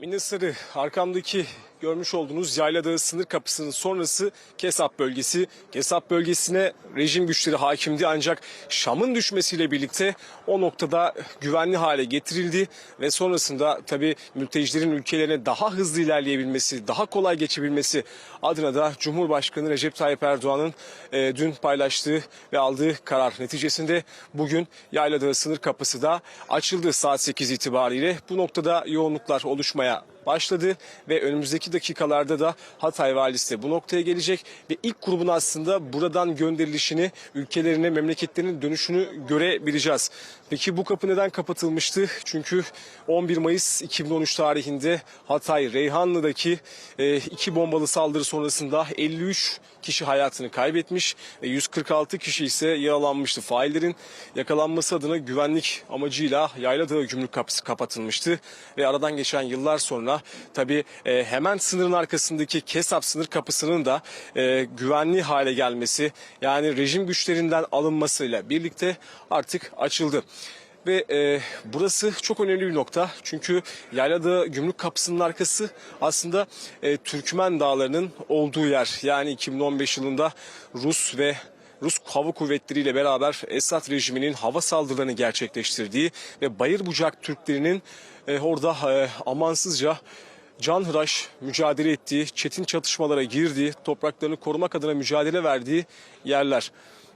Minisarı arkamdaki görmüş olduğunuz Yayladağ sınır kapısının sonrası Kesap bölgesi. Kesap bölgesine rejim güçleri hakimdi ancak Şam'ın düşmesiyle birlikte o noktada güvenli hale getirildi ve sonrasında tabii mültecilerin ülkelerine daha hızlı ilerleyebilmesi, daha kolay geçebilmesi adına da Cumhurbaşkanı Recep Tayyip Erdoğan'ın e, dün paylaştığı ve aldığı karar neticesinde bugün Yayladağ sınır kapısı da açıldı saat 8 itibariyle. Bu noktada yoğunluklar oluşmaya başladı ve önümüzdeki dakikalarda da Hatay valisi bu noktaya gelecek ve ilk grubun aslında buradan gönderilişini, ülkelerine, memleketlerinin dönüşünü görebileceğiz. Peki bu kapı neden kapatılmıştı? Çünkü 11 Mayıs 2013 tarihinde Hatay Reyhanlı'daki e, iki bombalı saldırı sonrasında 53 kişi hayatını kaybetmiş ve 146 kişi ise yaralanmıştı. Faillerin yakalanması adına güvenlik amacıyla Yayladağ Gümrük Kapısı kapatılmıştı ve aradan geçen yıllar sonra tabii e, hemen sınırın arkasındaki Kesap sınır kapısının da e, güvenli hale gelmesi yani rejim güçlerinden alınmasıyla birlikte artık açıldı. Ve e, burası çok önemli bir nokta. Çünkü Yayladağ Gümrük Kapısı'nın arkası aslında e, Türkmen Dağları'nın olduğu yer. Yani 2015 yılında Rus ve Rus hava kuvvetleriyle beraber Esad rejiminin hava saldırılarını gerçekleştirdiği ve Bayır Bucak Türklerinin e, orada e, amansızca canhıraş mücadele ettiği, çetin çatışmalara girdiği, topraklarını korumak adına mücadele verdiği yerler.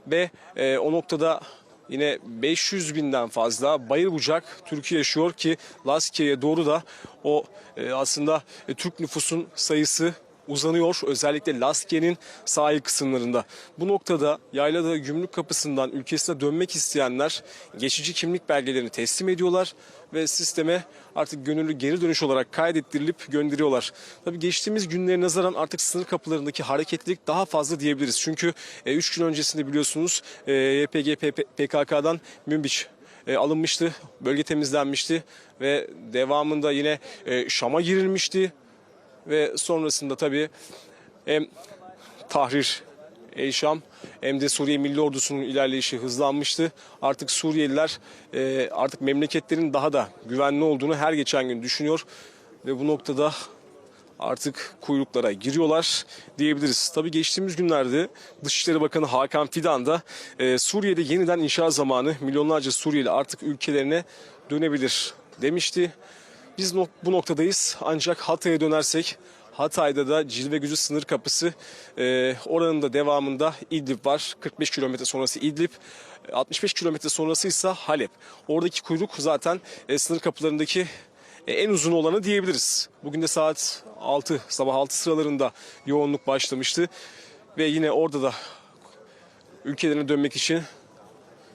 Ve e, o noktada yine 500 binden fazla Bayır Bucak Türkiye yaşıyor ki Laskiye'ye doğru da o e, aslında e, Türk nüfusun sayısı uzanıyor. Özellikle Laskiye'nin sahil kısımlarında. Bu noktada Yayladağ Gümrük Kapısı'ndan ülkesine dönmek isteyenler geçici kimlik belgelerini teslim ediyorlar ve sisteme artık gönüllü geri dönüş olarak kaydettirilip gönderiyorlar. Tabii geçtiğimiz günlere nazaran artık sınır kapılarındaki hareketlilik daha fazla diyebiliriz. Çünkü 3 gün öncesinde biliyorsunuz e, YPG PKK'dan Münbiç e, alınmıştı. Bölge temizlenmişti ve devamında yine e, Şam'a girilmişti ve sonrasında tabii hem Tahrir El Şam hem de Suriye Milli Ordusu'nun ilerleyişi hızlanmıştı. Artık Suriyeliler e, artık memleketlerin daha da güvenli olduğunu her geçen gün düşünüyor ve bu noktada artık kuyruklara giriyorlar diyebiliriz. Tabii geçtiğimiz günlerde Dışişleri Bakanı Hakan Fidan da e, Suriye'de yeniden inşa zamanı milyonlarca Suriyeli artık ülkelerine dönebilir demişti. Biz nok- bu noktadayız ancak Hatay'a dönersek Hatay'da da Cilve Gücü sınır kapısı e, oranın da devamında İdlib var. 45 kilometre sonrası İdlib. 65 kilometre sonrası ise Halep. Oradaki kuyruk zaten e, sınır kapılarındaki e, en uzun olanı diyebiliriz. Bugün de saat 6 sabah 6 sıralarında yoğunluk başlamıştı. Ve yine orada da ülkelerine dönmek için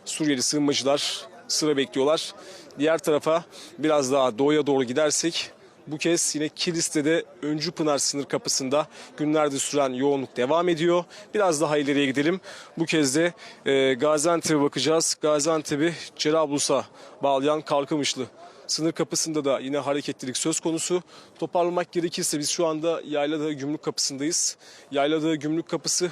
Suriyeli sığınmacılar sıra bekliyorlar. Diğer tarafa biraz daha doğuya doğru gidersek bu kez yine Kilis'te Öncü Pınar sınır kapısında günlerde süren yoğunluk devam ediyor. Biraz daha ileriye gidelim. Bu kez de e, Gaziantep'e bakacağız. Gaziantep'i Cerablus'a bağlayan Kalkamışlı Sınır kapısında da yine hareketlilik söz konusu. Toparlamak gerekirse biz şu anda Yayladağ Gümrük Kapısı'ndayız. Yayladağ Gümrük Kapısı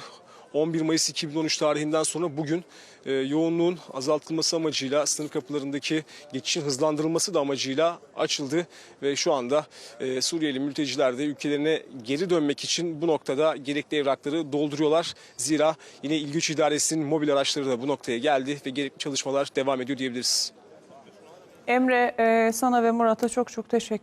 11 Mayıs 2013 tarihinden sonra bugün e, yoğunluğun azaltılması amacıyla sınır kapılarındaki geçişin hızlandırılması da amacıyla açıldı ve şu anda e, Suriyeli mülteciler de ülkelerine geri dönmek için bu noktada gerekli evrakları dolduruyorlar. Zira yine İl Güç İdaresi'nin mobil araçları da bu noktaya geldi ve gerekli çalışmalar devam ediyor diyebiliriz. Emre e, sana ve Murat'a çok çok teşekkür